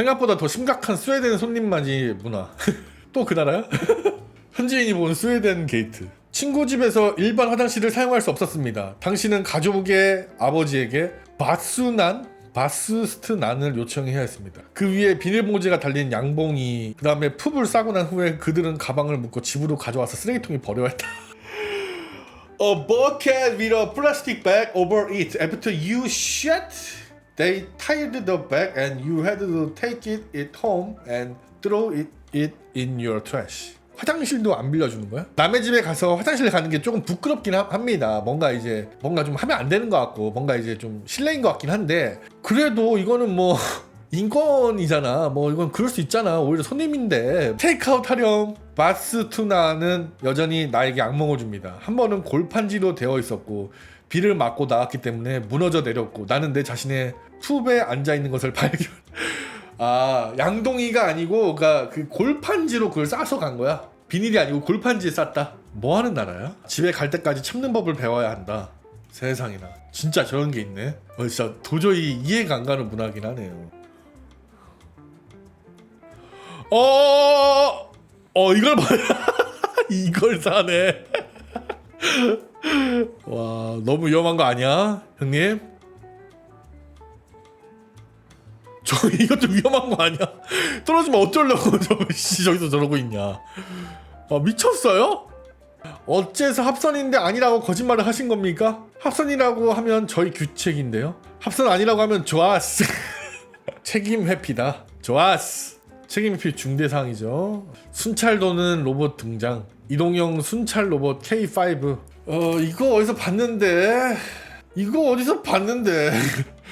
생각보다 더 심각한 스웨덴 손님맞이 문화. 또 그 나라야? 현지인이 본 스웨덴 게이트. 친구 집에서 일반 화장실을 사용할 수 없었습니다. 당신은 가족의 아버지에게 바스난 바스스트난을 요청해야 했습니다. 그 위에 비닐봉지가 달린 양봉이 그 다음에 푹을 싸고 난 후에 그들은 가방을 묶고 집으로 가져와서 쓰레기통에 버려야 했다. A bucket with a plastic bag over it. After you shit, they tied the bag and you had to take it, it home and throw it, it in your trash. 화장실도 안 빌려주는 거야? 남의 집에 가서 화장실 가는 게 조금 부끄럽긴 하- 합니다. 뭔가 이제 뭔가 좀 하면 안 되는 것 같고 뭔가 이제 좀 실례인 것 같긴 한데 그래도 이거는 뭐 인권이잖아. 뭐 이건 그럴 수 있잖아. 오히려 손님인데 테이크아웃 하렴. 바스 투나는 여전히 나에게 악몽을 줍니다. 한 번은 골판지로 되어 있었고 비를 맞고 나왔기 때문에 무너져 내렸고 나는 내 자신의 숲에 앉아 있는 것을 발견. 아 양동이가 아니고 그러니까 그 골판지로 그걸 싸서 간 거야. 비닐이 아니고 골판지에 쌌다. 뭐 하는 나라야? 집에 갈 때까지 참는 법을 배워야 한다. 세상에나 진짜 저런 게 있네. 어, 진짜 도저히 이해가 안 가는 문화긴 하네요. 어, 어 이걸 봐. 이걸 사네. 와 너무 위험한 거 아니야, 형님? 저 이것도 위험한 거 아니야? 떨어지면 어쩌려고 저 씨, 저기서 저러고 있냐? 아 미쳤어요? 어째서 합선인데 아니라고 거짓말을 하신 겁니까? 합선이라고 하면 저희 규칙인데요. 합선 아니라고 하면 좋았어. 책임 회피다. 좋았어. 책임 회피 중대상이죠. 순찰 도는 로봇 등장. 이동형 순찰 로봇 K5. 어 이거 어디서 봤는데? 이거 어디서 봤는데?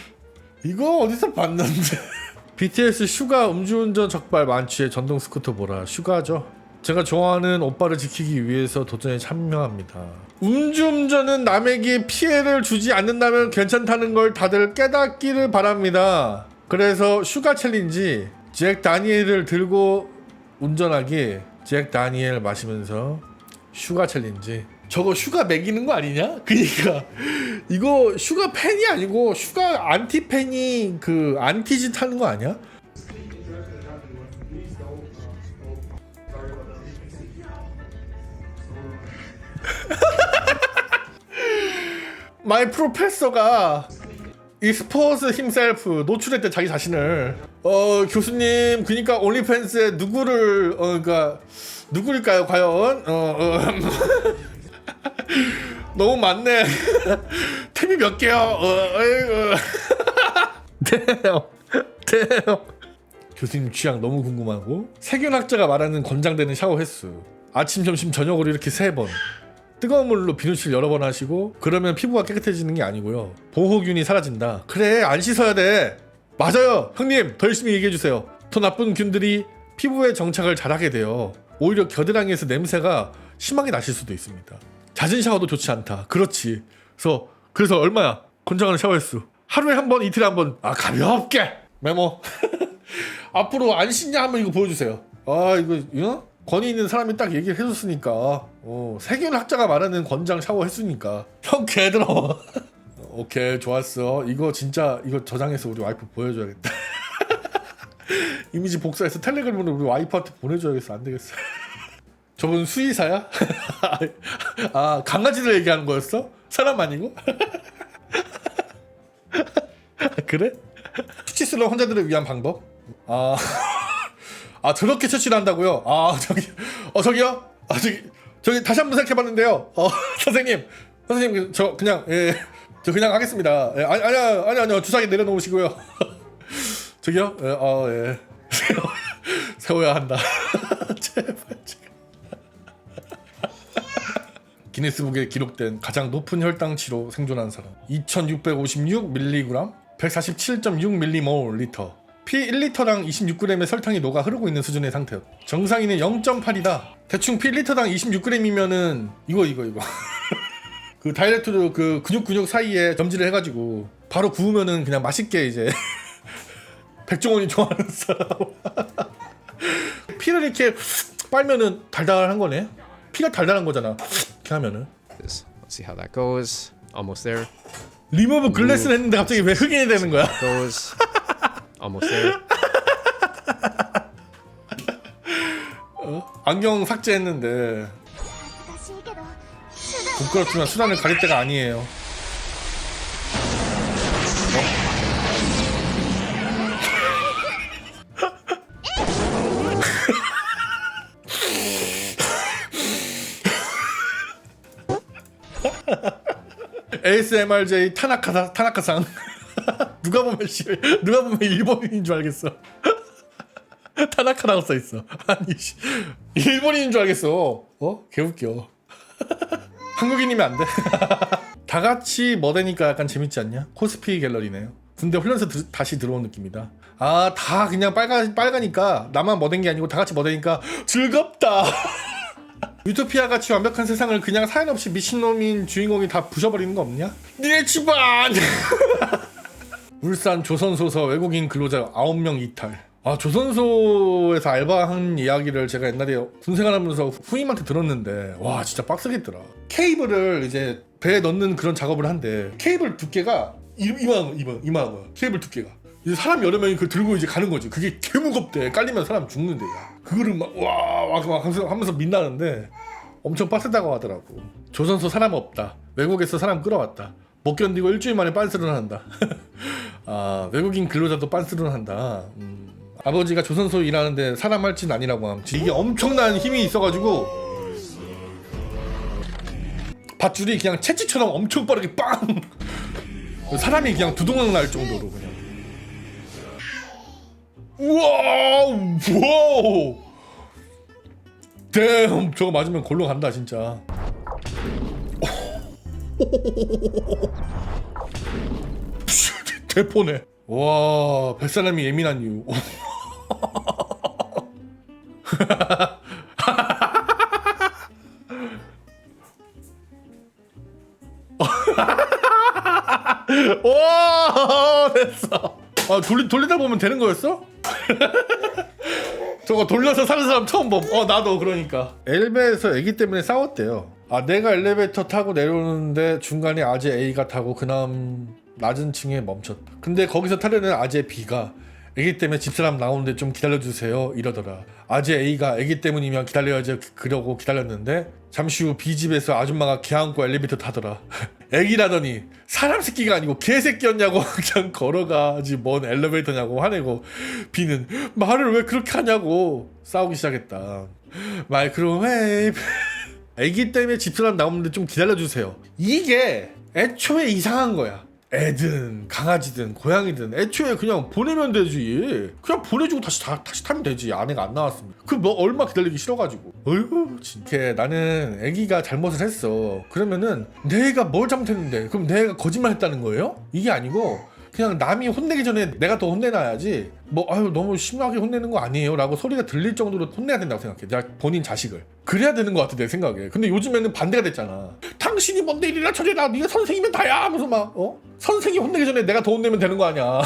이거 어디서 봤는데? BTS 슈가 음주운전 적발 만취의 전동 스쿠터 보라 슈가죠. 제가 좋아하는 오빠를 지키기 위해서 도전에 참여합니다. 음주운전은 남에게 피해를 주지 않는다면 괜찮다는 걸 다들 깨닫기를 바랍니다. 그래서 슈가 챌린지 잭 다니엘을 들고 운전하기 잭 다니엘 마시면서 슈가 챌린지 저거 슈가 먹이는 거 아니냐? 그니까 이거 슈가 팬이 아니고 슈가 안티 팬이 그 안티짓 하는 거 아니야? 마이 프로페서가 이 스포츠 힘셀프 노출했대 자기 자신을 어 교수님 그니까 올리팬스에 누구를 어 그니까 누구일까요 과연? 어, 어. 너무 많네. 템이 몇 개요? 어 어이구 대요 대요 교수님 취향 너무 궁금하고. 세균학자가 말하는 권장되는 샤워 횟수. 아침 점심 저녁으로 이렇게 세번. 뜨거운 물로 비누칠 여러 번 하시고 그러면 피부가 깨끗해지는 게 아니고요. 보호균이 사라진다. 그래 안 씻어야 돼 맞아요. 형님 더 열심히 얘기해 주세요. 더 나쁜 균들이 피부에 정착을 잘하게 돼요. 오히려 겨드랑이에서 냄새가 심하게 나실 수도 있습니다. 잦은 샤워도 좋지 않다. 그렇지. 그래서 그래서 얼마야? 권장하는 샤워 횟수. 하루에 한 번 이틀에 한 번 아 가볍게! 메모. 앞으로 안 씻냐? 하면 이거 보여주세요. 아 이거 어? 권위 있는 사람이 딱 얘기를 해줬으니까. 어, 세균 학자가 말하는 권장 샤워 했으니까. 형 개들어 오케이 좋았어 이거 진짜 이거 저장해서 우리 와이프 보여줘야겠다 이미지 복사해서 텔레그램으로 우리 와이프한테 보내줘야겠어 안 되겠어 저분 수의사야? 아 강아지를 얘기하는 거였어? 사람 아니고? 그래? 수치스러운 환자들을 위한 방법? 아 아 저렇게 처치를 한다고요? 아 저기 어 저기요? 아 저기 저기 다시 한번 생각해봤는데요. 어 선생님 선생님 저 그냥 예 저 그냥 하겠습니다. 예, 아니 아니요 아니 아니요 주사기 내려놓으시고요. 저기요? 예, 어 예. 세워, 세워야 한다. 제발 지금. 기네스북에 기록된 가장 높은 혈당치로 생존한 사람 2656mg 147.6ml 리터 피 1리터당 26g의 설탕이 녹아 흐르고 있는 수준의 상태였. 정상인은 0.8이다. 대충 피 1리터당 26g이면은 이거 이거 이거. 그 다이렉트로 그 근육 근육 사이에 점지를 해가지고 바로 구우면은 그냥 맛있게 이제 백종원이 좋아하는 사람 피를 이렇게 빨면은 달달한 거네. 피가 달달한 거잖아. 이렇게 하면은. Let's see how that goes. Almost there. 리무브 글래스는 했는데 갑자기 왜 흑인이 되는 거야? Goes. Almost there. 어? 안경 삭제했는데 부끄럽지만 수단을 가릴 때가 아니에요. ASMRJ 타나카 타나카상 누가 보면 씨 누가 보면 일본인인 줄 알겠어. 타나카라고 써 있어. 아니 씨 일본인인 줄 알겠어. 어? 개웃겨. 한국인이면 안 돼. 다 같이 머대니까 약간 재밌지 않냐? 코스피 갤러리네요. 군대 훈련소 드- 다시 들어온 느낌이다. 아, 다 그냥 빨가 빨가니까 나만 머댄 게 아니고 다 같이 머대니까 즐겁다. 유토피아 같이 완벽한 세상을 그냥 사연 없이 미친놈인 주인공이 다 부셔버리는 거 없냐? 니네 집안! 울산 조선소서 외국인 근로자 9명 이탈. 아 조선소에서 알바한 이야기를 제가 옛날에 군생활 하면서 후임한테 들었는데 와 진짜 빡세겠더라. 케이블을 이제 배에 넣는 그런 작업을 한대. 케이블 두께가 이- 이만 이만 이만한 거야. 케이블 두께가. 이제 사람 여러 명이 그 들고 이제 가는 거지. 그게 개 무겁대. 깔리면 사람 죽는데. 야. 그거를 막와막 하면서, 하면서 민다는데 엄청 빡세다고 하더라고. 조선소 사람 없다. 외국에서 사람 끌어왔다. 못 견디고 일주일 만에 빤스런 한다. 아 외국인 근로자도 빤스런 한다. 음. 아버지가 조선소 일하는데 사람 할 짓 아니라고 함. 이게 엄청난 힘이 있어가지고 밧줄이 그냥 채찍처럼 엄청 빠르게 빵. 사람이 그냥 두동강 날 정도로 그냥. 우와 우와. 댐 저거 맞으면 골로 간다 진짜. 대포네. 와, 뱃사람이 예민한 이유. 와, 됐어. 아, 돌리, 돌리다 보면 되는 거였어? 저거 돌려서 사는 사람 처음 봄. 어, 나도 그러니까. 엘베에서 애기 때문에 싸웠대요. 아, 내가 엘리베이터 타고 내려오는데 중간에 아재 A가 타고 그다음 낮은 층에 멈췄다. 근데 거기서 타려는 아재 B가 애기 때문에 집사람 나오는데 좀 기다려주세요 이러더라. 아재 A가 애기 때문이면 기다려야지 그러고 기다렸는데 잠시 후 B 집에서 아줌마가 개 안고 엘리베이터 타더라. 애기라더니 사람 새끼가 아니고 개 새끼였냐고 그냥 걸어가지 뭔 엘리베이터냐고 화내고 B는 말을 왜 그렇게 하냐고 싸우기 시작했다. 마이크로웨이브. 애기 때문에 집사람 나오는데 좀 기다려주세요. 이게 애초에 이상한 거야. 애든 강아지든 고양이든 애초에 그냥 보내면 되지. 그냥 보내주고 다시 다, 다시 타면 되지. 아내가 안 나왔으면. 그뭐 얼마 기다리기 싫어가지고. 어휴 진짜 나는 애기가 잘못을 했어. 그러면은 내가 뭘 잘못했는데 그럼 내가 거짓말했다는 거예요? 이게 아니고 그냥 남이 혼내기 전에 내가 더 혼내놔야지. 뭐 아유 너무 심하게 혼내는 거 아니에요? 라고 소리가 들릴 정도로 혼내야 된다고 생각해. 내가 본인 자식을. 그래야 되는 것 같아 내 생각에. 근데 요즘에는 반대가 됐잖아. 당신이 뭔데 이리라 저리라 네가 선생이면 다야! 무슨 막 어? 선생이 혼내기 전에 내가 더 혼내면 되는 거 아니야?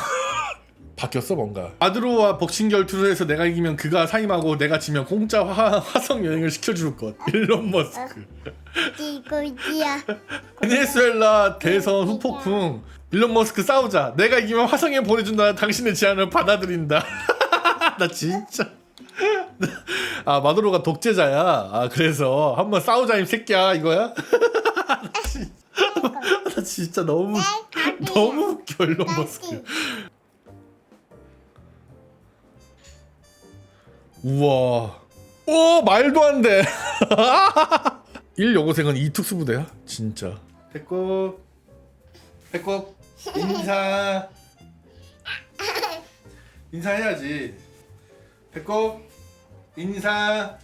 바뀌었어 뭔가. 아드로와 복싱 결투를 해서 내가 이기면 그가 사임하고 내가 지면 공짜 화, 화성 여행을 시켜줄 것. 일론 머스크. 아, 꼴찌야. 베네수엘라 대선 후폭풍. 일론 머스크 싸우자. 내가 이기면 화성에 보내준다는 당신의 제안을 받아들인다. 나 진짜. 아 마두로가 독재자야. 아 그래서 한번 싸우자 이 새끼야. 이거야? 나 진짜, 나 진짜 너무 너무 웃겨 일론 머스크. 우와. 오 말도 안 돼. 1 여고생은 이 특수부대야? 진짜. 배꼽. 배꼽 인사. 인사해야지. 배꼽 인사